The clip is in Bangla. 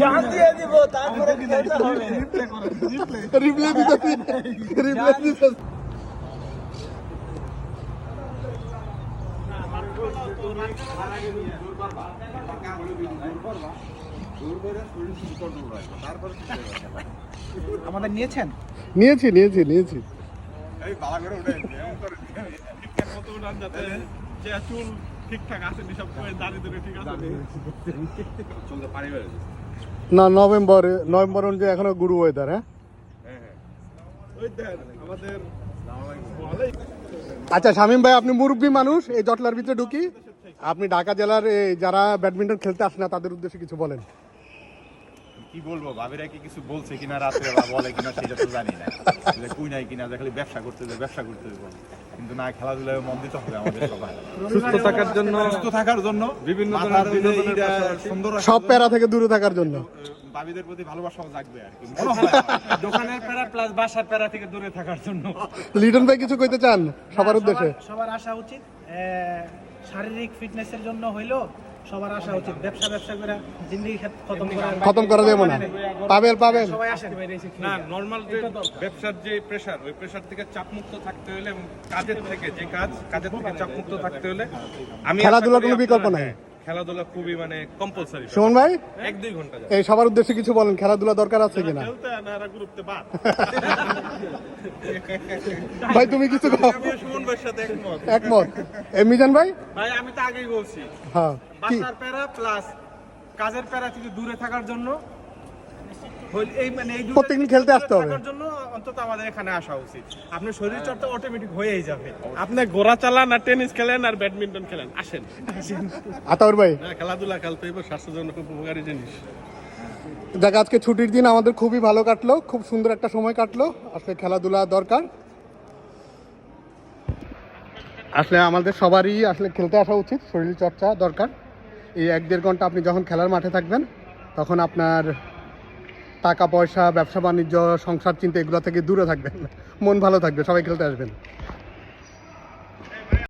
জান দিয়ে দিব তারপরে খেলতে হবে রিপ্লাই দিতেছি রিপ্লাই দিতেছি আমাদের নিয়েছেন নিয়েছি নিয়েছি নিয়েছি না নভেম্বর নভেম্বর অনুযায়ী এখনও গুরু ওয়েদার হ্যাঁ? আচ্ছা শামীম ভাই আপনি মুরব্বী মানুষ এই জটলার ভিতরে ঢুকি। আপনি ঢাকা জেলার এই যারা ব্যাডমিন্টন খেলতে আসে না তাদের উদ্দেশ্যে কিছু বলেন। কি বলব? ভাবিরা কি কিছু বলছে কিনা রাত্রে বা বলে কিনা সেটা তো জানি না। যে কুই নাই কিনা যে খালি ব্যবসা করতে যে ব্যবসা করতে যে কিন্তু না খেলাধুলায় মন দিতে হবে আমাদের সবাই। সুস্থ থাকার জন্য সুস্থ থাকার জন্য বিভিন্ন সুন্দর সব প্যারা থেকে দূরে থাকার জন্য। ভাবিদের প্রতি ভালোবাসাও জাগবে আর কি। মনে হয় দোকানের প্যারা প্লাস বাসার প্যারা থেকে দূরে থাকার জন্য। লিটন ভাই কিছু কইতে চান সবার উদ্দেশ্যে? সবার- আসা উচিত শারীরিক ফিটনেসের জন্য হইল সবার আসা উচিত। ব্যবসা ব্যবসা করে জিন্দগি খতম করা খতম করা যাবে না। পাবেন পাবেন সবাই আসেন। না নর্মাল যে ব্যবসার যে প্রেসার ওই প্রেসার থেকে চাপমুক্ত থাকতে হলে এবং কাজের থেকে যে কাজ কাজের থেকে চাপমুক্ত থাকতে হলে আমি আশা খেলাধুলার কোনো বিকল্প নাই। খেলাধুলা খুবই মানে কম্পালসারি সুমন ভাই? এক দুই ঘণ্টা এই সবার উদ্দেশ্যে কিছু বলেন খেলাধুলা দরকার আছে কিনা? ভাই তুমি কিছু কও। সুমন ভাইয়ের সাথে একমত। মিজান ভাই? ভাই আমি তো আগেই বলছি। হ্যাঁ বাসার প্যারা প্লাস কাজের প্যারা থেকে দূরে থাকার জন্য হইল- এই মানে এই দুটো প্রত্যেকদিন খেলতে আসতে হবে। জন্য অন্তত আমাদের এখানে আসা উচিত। আপনার শরীর চর্চা অটোমেটিক হয়েই যাবে। আপনি ঘোড়া চালান আর টেনিস খেলেন আর ব্যাডমিন্টন খেলেন। আসেন। আতাউর ভাই? খেলাধুলা খেলতে হবে স্বাস্থ্যের জন্য খুব উপকারী জিনিস। দেখ আজকে ছুটির দিন আমাদের খুবই ভালো কাটলো, খুব সুন্দর একটা সময় কাটলো আসলে খেলাধুলা দরকার। আসলে আমাদের সবারই আসলে খেলতে আসা উচিত, শরীর চর্চা দরকার। এই এক দেড় ঘণ্টা আপনি যখন খেলার মাঠে থাকবেন, তখন আপনার টাকা পয়সা ব্যবসা বাণিজ্য সংসার চিন্তা এগুলো থেকে দূরে থাকবেন, মন ভালো থাকবে, সবাই খেলতে আসবেন।